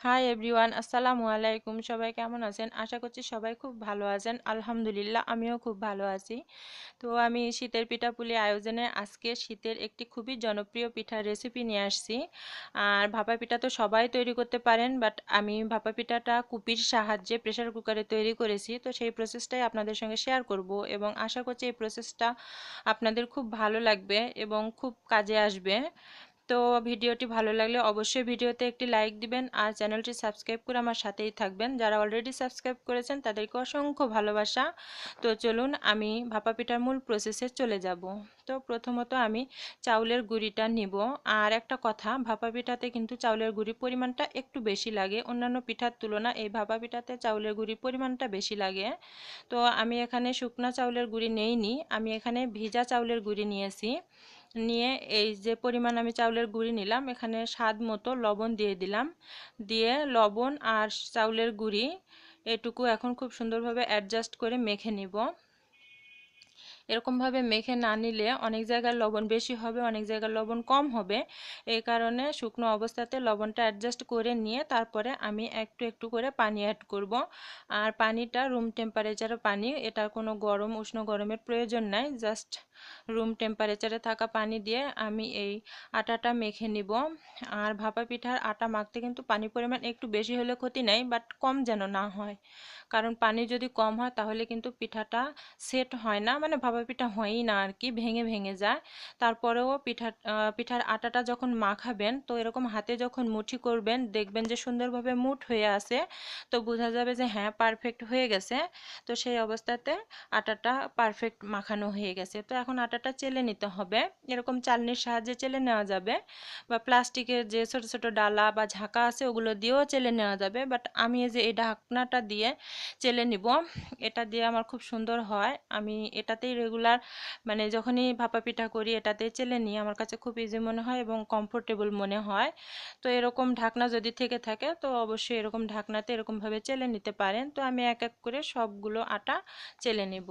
Hi everyone আসসালামু আলাইকুম সবাই কেমন আছেন? আশা করছি সবাই খুব ভালো আছেন। আলহামদুলিল্লাহ, আমিও খুব ভালো আছি। তো আমি শীতের পিঠাপুলি আয়োজনে আজকে শীতের একটি খুবই জনপ্রিয় পিঠার রেসিপি নিয়ে আসছি। আর ভাপা পিঠা তো সবাই তৈরি করতে পারেন বাট আমি ভাপা পিঠাটা কুপির সাহায্যে প্রেশার কুকারে তৈরি করেছি। তো সেই প্রসেসটাই আপনাদের সঙ্গে শেয়ার করব এবং আশা করছি এই প্রসেসটা আপনাদের খুব ভালো লাগবে এবং খুব কাজে আসবে। তো ভিডিওটি ভালো লাগলে অবশ্যই ভিডিওতে একটি লাইক দিবেন আর চ্যানেলটি সাবস্ক্রাইব করে আমার সাথেই থাকবেন। যারা অলরেডি সাবস্ক্রাইব করেছেন, তাদেরকে অসংখ্য ভালোবাসা। তো চলুন আমি ভাপা পিঠার মূল প্রসেসে চলে যাব। তো প্রথমত আমি চাউলের গুঁড়িটা নিব। আর একটা কথা, ভাপা পিঠাতে কিন্তু চাউলের গুঁড়ির পরিমাণটা একটু বেশি লাগে। অন্যান্য পিঠার তুলনা এই ভাপা পিঠাতে চাউলের গুঁড়ির পরিমাণটা বেশি লাগে। তো আমি এখানে শুকনা চাউলের গুঁড়ি নেইনি। আমি এখানে ভিজা চাউলের গুঁড়ি নিয়েছি। নিয়ে এই যে পরিমাণ আমি চাউলের গুঁড়ি নিলাম, এখানে স্বাদ মতো লবণ দিয়ে দিলাম। দিয়ে লবণ আর চাউলের গুঁড়ি এটুকু এখন খুব সুন্দরভাবে অ্যাডজাস্ট করে মেখে নিব। এরকমভাবে মেখে না নিলে অনেক জায়গায় লবণ বেশি হবে, অনেক জায়গায় লবণ কম হবে। এই কারণে শুকনো অবস্থাতে লবণটা অ্যাডজাস্ট করে নিয়ে তারপরে আমি একটু একটু করে পানি অ্যাড করব। আর পানিটা রুম টেম্পারেচারে পানি, এটা কোনো গরম, উষ্ণ গরমের প্রয়োজন নাই জাস্ট রুম টেম্পারেচারে থাকা পানি দিয়ে আমি এই আটাটা মেখে নিব। আর ভাপা পিঠার আটা মাখতে কিন্তু পানি পরিমাণ একটু বেশি হলে ক্ষতি নাই বাট কম যেন না হয়। কারণ পানি যদি কম হয় তাহলে কিন্তু পিঠাটা সেট হয় না মানে ভাপা পিঠা হয়ই না আর কি, ভেঙে ভেঙে যায়। তারপরেও পিঠা পিঠার আটাটা যখন মাখাবেন, তো এরকম হাতে যখন মুঠি করবেন, দেখবেন যে সুন্দরভাবে মুঠ হয়ে আছে। তো বোঝা যাবে যে হ্যাঁ পারফেক্ট হয়ে গেছে। তো সেই অবস্থাতে আটাটা পারফেক্ট মাখানো হয়ে গেছে। তো এখন আটাটা চেলে নিতে হবে। এরকম চালনির সাহায্যে চেলে নেওয়া যাবে বা প্লাস্টিকের যে ছোট ছোট ডালা বা ঝাঁকা আছে ওগুলো দিয়েও চেলে নেওয়া যাবে। বাট আমি যে এই ঢাকনাটা দিয়ে চেলে নিব, এটা দিয়ে আমার খুব সুন্দর হয়। আমি এটাতেই রেগুলার মানে যখনই ভাপা পিঠা করি এটাতেই চেলে নিই। আমার কাছে খুব ইজি মনে হয় এবং কমফোর্টেবল মনে হয়। তো এরকম ঢাকনা যদি থেকে থাকে তো অবশ্যই এরকম ঢাকনাতে এরকমভাবে চেলে নিতে পারেন। তো আমি এক এক করে সবগুলো আটা চেলে নিব।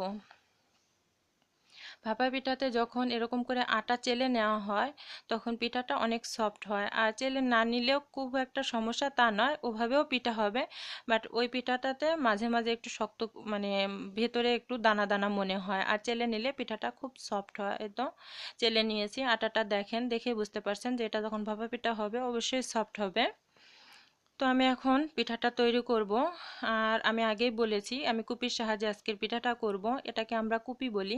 ভাপা পিঠাতে যখন এরকম করে আটা চেলে নেওয়া হয়, তখন পিঠাটা অনেক সফট হয়। আর চেলে না নিলেও খুব একটা সমস্যা তা নয়, ওভাবেও পিঠা হবে। বাট ওই পিঠাটাতে মাঝে মাঝে একটু শক্ত মানে ভেতরে একটু দানা দানা মনে হয়। আর চেলে নিলে পিঠাটা খুব সফট হয় তো চেলে নিয়েছি, আটাটা দেখেন, দেখে বুঝতে পারছেন যে এটা যখন ভাপা পিঠা হবে, অবশ্যই সফট হবে। তো আমি এখন পিঠাটা তৈরি করব। আর আমি আগেই বলেছি, আমি কুপির সাহায্যে আজকের পিঠাটা করব। এটাকে আমরা কুপি বলি।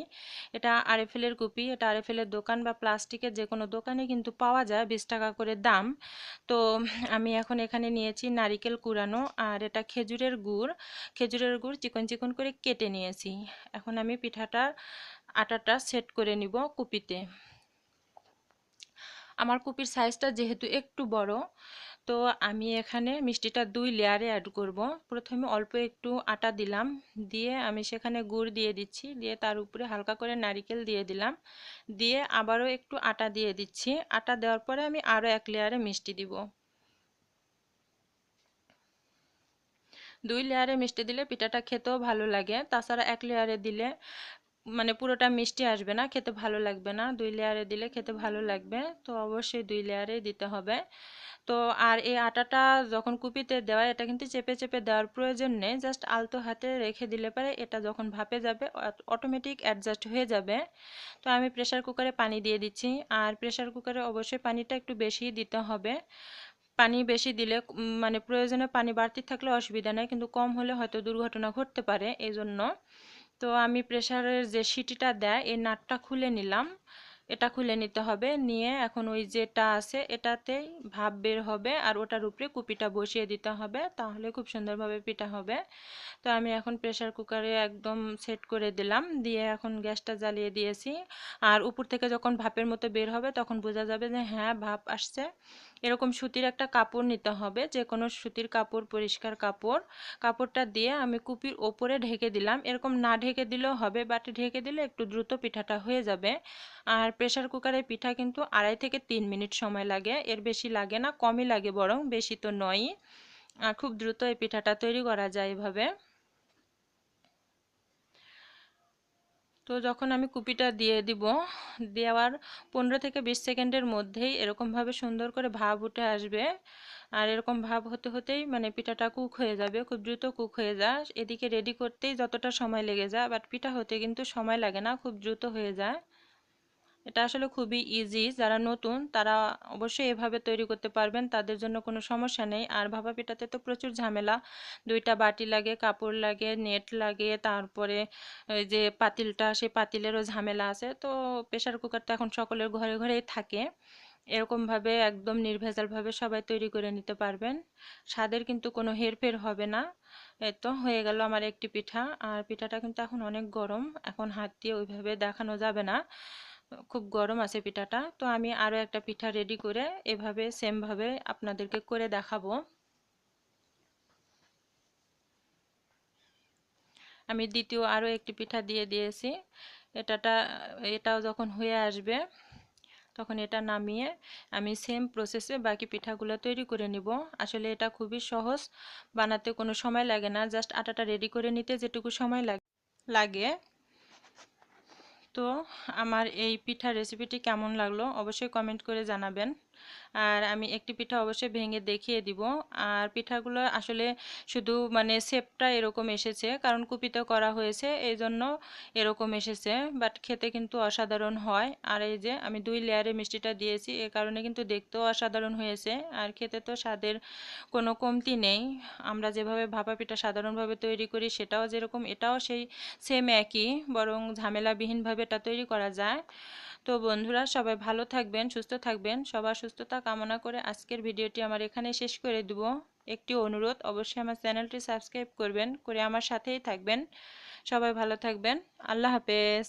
এটা আরএফএলের কুপি। এটা আরএফএলের দোকান বা প্লাস্টিকের যে কোনো দোকানে কিন্তু পাওয়া যায় বিশ টাকা করে দাম। তো আমি এখন এখানে নিয়েছি নারিকেল কুড়ানো আর এটা খেজুরের গুড়। খেজুরের গুড় চিকন চিকন করে কেটে নিয়েছি। এখন আমি পিঠাটার আটাটা সেট করে নিব কুপিতে। আমার কুপির সাইজটা যেহেতু একটু বড় তো আমি এখানে মিষ্টিটা দুই লেয়ারে অ্যাড করব। প্রথমে অল্প একটু আটা দিলাম, দিয়ে আমি সেখানে গুড় দিয়ে দিচ্ছি, দিয়ে তার উপরে হালকা করে নারিকেল দিয়ে দিলাম, দিয়ে আবারও একটু আটা দিয়ে দিচ্ছি। আটা দেওয়ার পরে আমি আরও এক লেয়ারে মিষ্টি দিব। দুই লেয়ারে মিষ্টি দিলে পিঠাটা খেতেও ভালো লাগে, তাছাড়া এক লেয়ারে দিলে মানে পুরোটা মিষ্টি আসবে না, খেতে ভালো লাগবে না। দুই লেয়ারে দিলে খেতে ভালো লাগবে, তো অবশ্যই দুই লেয়ারে দিতে হবে। তো আর এই আটাটা যখন কুপিতে দেওয়া এটা কিন্তু চেপে চেপে দেওয়ার প্রয়োজন নেই, জাস্ট আলতো হাতে রেখে দিলে পারে এটা যখন ভাপে যাবে অটোমেটিক অ্যাডজাস্ট হয়ে যাবে। তো আমি প্রেশার কুকারে পানি দিয়ে দিচ্ছি, আর প্রেশার কুকারে অবশ্যই পানিটা একটু বেশি দিতে হবে। পানি বেশি দিলে মানে প্রয়োজনে পানি বাড়তি থাকলে অসুবিধা নেই, কিন্তু কম হলে হয়তো দুর্ঘটনা ঘটতে পারে এই জন্য তো আমি প্রেশারের যে সিটিটা দেয়, এই নাটটা খুলে নিলাম। এটা খুলে নিতে হবে। নিয়ে এখন ওই যেটা আছে এটাতেই ভাপ বের হবে আর ওটার উপরে কুপিটা বসিয়ে দিতে হবে। তাহলে খুব সুন্দরভাবে পিঠা হবে। তো আমি এখন প্রেশার কুকারে একদম সেট করে দিলাম। দিয়ে এখন গ্যাসটা জ্বালিয়ে দিয়েছি। আর উপর থেকে যখন ভাপের মতো বের হবে, তখন বোঝা যাবে যে হ্যাঁ ভাপ আসছে। এরকম সুতির একটা কাপড় নিতে হবে যে কোনো সুতির কাপড়, পরিষ্কার কাপড়। কাপড়টা দিয়ে আমি কুপির ওপরে ঢেকে দিলাম। এরকম না ঢেকে দিলেও হবে বাট ঢেকে দিলে একটু দ্রুত পিঠাটা হয়ে যাবে। আর প্রেশার কুকারে পিঠা কিন্তু আড়াই থেকে তিন মিনিট সময় লাগে, এর বেশি লাগে না, কমই লাগে, বরং বেশি তো নয়ই। খুব দ্রুত এই পিঠাটা তৈরি করা যায় এভাবে। তো যখন আমি কুপিটা দিয়ে দিব, দেওয়ার পনেরো থেকে বিশ সেকেন্ডের মধ্যেই এরকমভাবে সুন্দর করে ভাব উঠে আসবে। আর এরকম ভাব হতে হতেই মানে পিঠাটা কুক হয়ে যাবে, খুব দ্রুত কুক হয়ে যায় এদিকে রেডি করতেই যতটা সময় লেগে যায় বাট পিঠা হতে কিন্তু সময় লাগে না, খুব দ্রুত হয়ে যায়। এটা আসলে খুবই ইজি যারা নতুন, তারা অবশ্যই এভাবে তৈরি করতে পারবেন, তাদের জন্য কোনো সমস্যা নেই। আর ভাপা পিঠাতে তো প্রচুর ঝামেলা। দুইটা বাটি লাগে, কাপড় লাগে, নেট লাগে, তারপরে ওই যে পাতিলটা, সেই পাতিলেরও ঝামেলা আছে। তো প্রেশার কুকার তো এখন সকলের ঘরে ঘরেই থাকে। এরকমভাবে একদম নির্ভেজালভাবে সবাই তৈরি করে নিতে পারবেন। স্বাদের কিন্তু কোনো হেরফের হবে না। এই তো হয়ে গেল আমার একটি পিঠা। আর পিঠাটা কিন্তু এখন অনেক গরম। এখন হাত দিয়ে ওইভাবে দেখানো যাবে না। খুব গরম আছে পিঠাটা। তো আমি আরও একটা পিঠা রেডি করে এভাবে সেমভাবে আপনাদেরকে করে দেখাবো। আমি দ্বিতীয় আরও একটি পিঠা দিয়ে দিয়েছি। এটাটা, এটাও যখন হয়ে আসবে, তখন এটা নামিয়ে আমি সেম প্রসেসে বাকি পিঠাগুলো তৈরি করে নিব। আসলে এটা খুবই সহজ, বানাতে কোনো সময় লাগে না। জাস্ট আটাটা রেডি করে নিতে যেটুকু সময় লাগে। তো আমার এই পিঠার রেসিপিটি কেমন লাগল অবশ্যই কমেন্ট করে জানাবেন। আর আমি একটি পিঠা অবশ্যই ভেঙে দেখিয়ে দিব। আর পিঠাগুলো আসলে শুধু মানে শেপটা এরকম এসেছে, কারণ কুপিতে করা হয়েছে এই জন্য এরকম এসেছে। বাট খেতে কিন্তু অসাধারণ হয়। আর এই যে আমি দুই লেয়ারে মিষ্টিটা দিয়েছি, এ কারণে কিন্তু দেখতেও অসাধারণ হয়েছে। আর খেতে তো স্বাদের কোনো কমতি নেই। আমরা যেভাবে ভাপা পিঠা সাধারণভাবে তৈরি করি, সেটাও যেরকম, এটাও সেই সেম একই, বরং ঝামেলাবিহীনভাবে এটা তৈরি করা যায়। তো বন্ধুরা সবাই ভালো থাকবেন, সুস্থ থাকবেন। সবার সুস্থতা কামনা করে আজকের ভিডিওটি আমার এখানে শেষ করে দেব। একটি অনুরোধ, অবশ্যই আমার চ্যানেলটি সাবস্ক্রাইব করবেন, করে আমার সাথেই থাকবেন। সবাই ভালো থাকবেন। আল্লাহ হাফেজ।